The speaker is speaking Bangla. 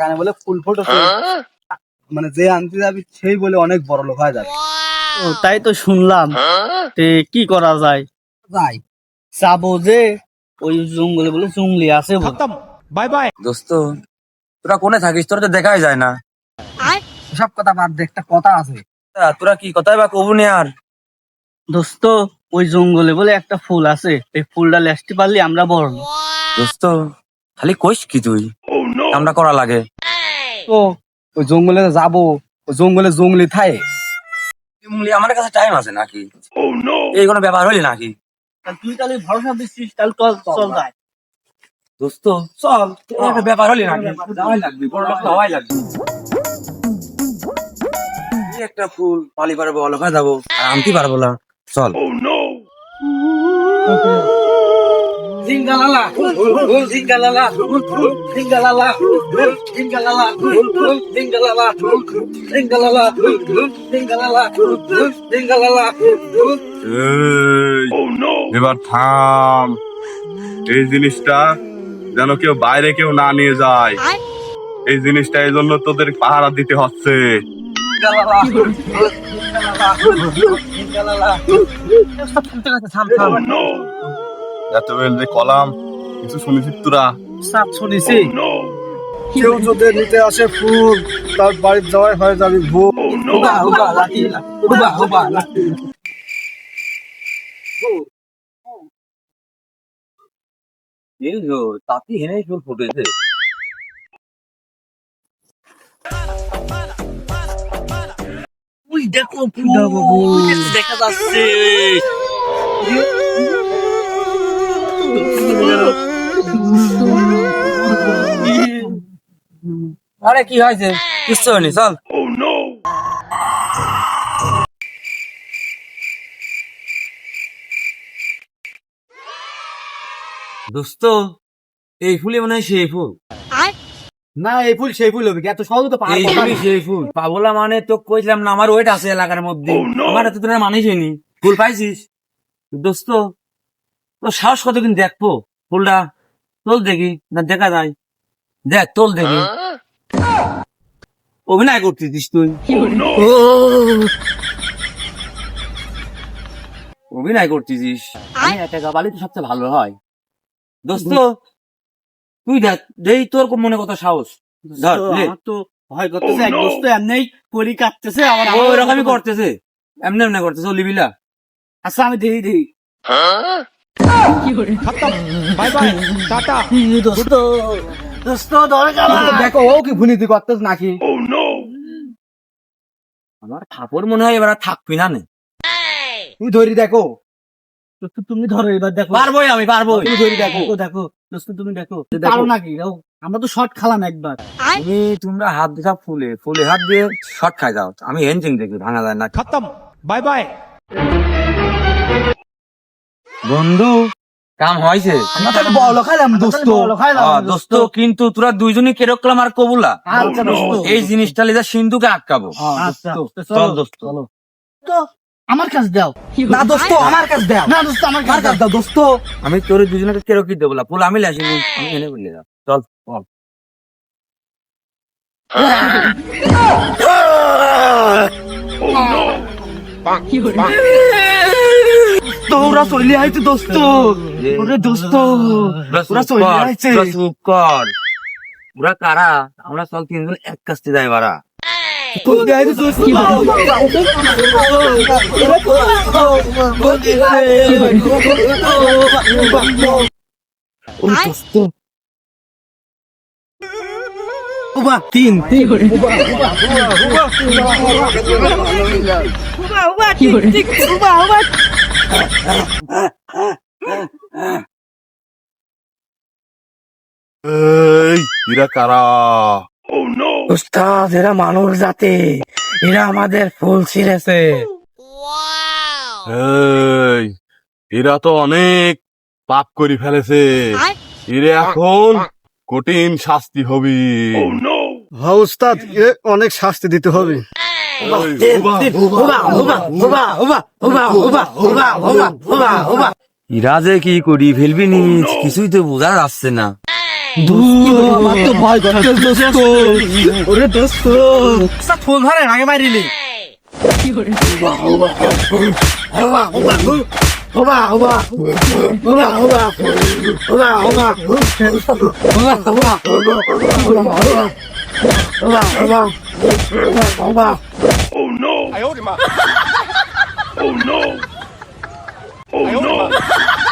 বাগানে বলে ফুল ফুটেছে মানে যে আনতে যাবি সেই বলে অনেক বড় লোক হয়ে যাবে। ও, তাই তো শুনলাম। তে কি করা যায়? যাই। যাব যে ওই জঙ্গলে বলে জঙ্গলি আছে বলে। দোস্ত তোরা কোনে থাকিস? তোরা তো দেখাই যায় না। সব কথা বাদ দে একটা কথা আছে। তোরা কি কথাই বা কবু নি আর? দোস্ত ওই জঙ্গলে বলে একটা ফুল আছে। এই ফুলটা লেসতে পারলে আমরা বড় দোস্ত খালি কইস কি তুই? আমরা করা লাগে। তো ওই জঙ্গলে যাব ওই জঙ্গলে জঙ্গলি থায় এমনি আমার কাছে টাইম আছে নাকি? এই কোনো ব্যাপার হলি নাকি? তুই তাহলে ভরসা দিচ্ছিস তাহলে চল চল যাই দোস্ত চল একটা ব্যাপার হলি নাকি? যাওয়াই লাগবি বড় লোক হওয়াই লাগবে। একটা ফুল পালি পারব হয়ে যাব। আর আনতে পারব না। চল। এবার থাম। এই জিনিসটা যেন কেউ বাইরে কেউ না নিয়ে যায়। এই জিনিসটা এই জন্য তোদের পাহারা দিতে হচ্ছে। থাম থাম। বেল যে কলাম কিছু শুনেছিস তোরা? সাপ শুনেছি। কেউ যদি নিতে আসে ফুল তার বাড়ির যাওয়াই হয়ে যাবে এই যো তাতি হেনে ফুল ফুটেছে। ওই দেখো দেখা যাচ্ছে। আরে কি হয়েছে? কিচ্ছু হয়নি চল। দোস্ত এই ফুলে মনে হয় সেই ফুল। না এই ফুল সেই ফুল হবে এত সহজ তো এই ফুলই সেই ফুল। পাগলা মানে তো কইছিলাম না আমার ওয়েট আছে এলাকার মধ্যে। আমার এত তোরা মানিস নি ফুল পাইছিস? দোস্ত তো সাহস কত কিন্তু দেখব? ফুলটা তোল দেখি না দেখা যায়। দেখ তোল দেখি। অভিনয় করতেছিস তুই। অভিনয় করতেছিস। আমি একটা গাবালি তো সবচেয়ে ভালো হয়। দোস্ত তুই দেখ যেই তোর মনে কত সাহস। ধর তো ভয় করতেছে এক দোস্ত এমনি করি কাটতেছে আমার করতেছে। এমনি এমনি করতেছে লিবিলা। আচ্ছা আমি দেখি দেখি আমার ঠাকুর মনে হয় এবার থাকবি না নে তুই ধরি দেখো দোস্ত তুমি ধরো এবার দেখো পারব আমি পারব তুমি ধরি দেখো দেখো দোস্ত তুমি দেখো দেখো নাকি আমরা তো শর্ট খালাম একবার তুমি তোমরা হাত দেখা ফুলে ফুলে হাত দিয়ে শর্ট খাই যাও আমি হেনচিং দেখি ভাঙা যায় না খতম বাই বাই বন্ধু। কাম হয়েছে। খাইলাম দোস্ত। কিন্তু তোরা দুইজনই কেরকলাম আর কবুলা। আচ্ছা এই জিনিসটা লিজা সিন্ধুকে আটকাবো। আচ্ছা চল দোস্ত আমার কাছে দাও। না দোস্ত আমার কাছে দাও। না দোস্ত আমার কাছে দাও। দোস্ত। আমি তোর দুজনকে কেরকি দেবো না ফুল আমি আমি এনে বললে চল চল তোরা চলে আইছে দোস্ত। ওরে দোস্ত ওরা চলে আইছে। পুরা চুপ কর? পুরা কারা আমরা চল তিনজন এক কাছতে যাই বারা ওরে দোস্ত। ওবা তিন। এই এরা কারা? উস্তাদ এরা মানুষ জাতি। এরা আমাদের ফুল ছিঁড়েছে। এই এরা তো অনেক পাপ করে ফেলেছে। এরা এখন কঠিন শাস্তি হবে। হ্যাঁ উস্তাদ এ অনেক শাস্তি দিতে হবে। ইরাজে কি করি ফেলবি নি কিছুই তো বোঝা যাচ্ছে না phone Wow, wow. Oh no! I owed him a. oh no! Oh no!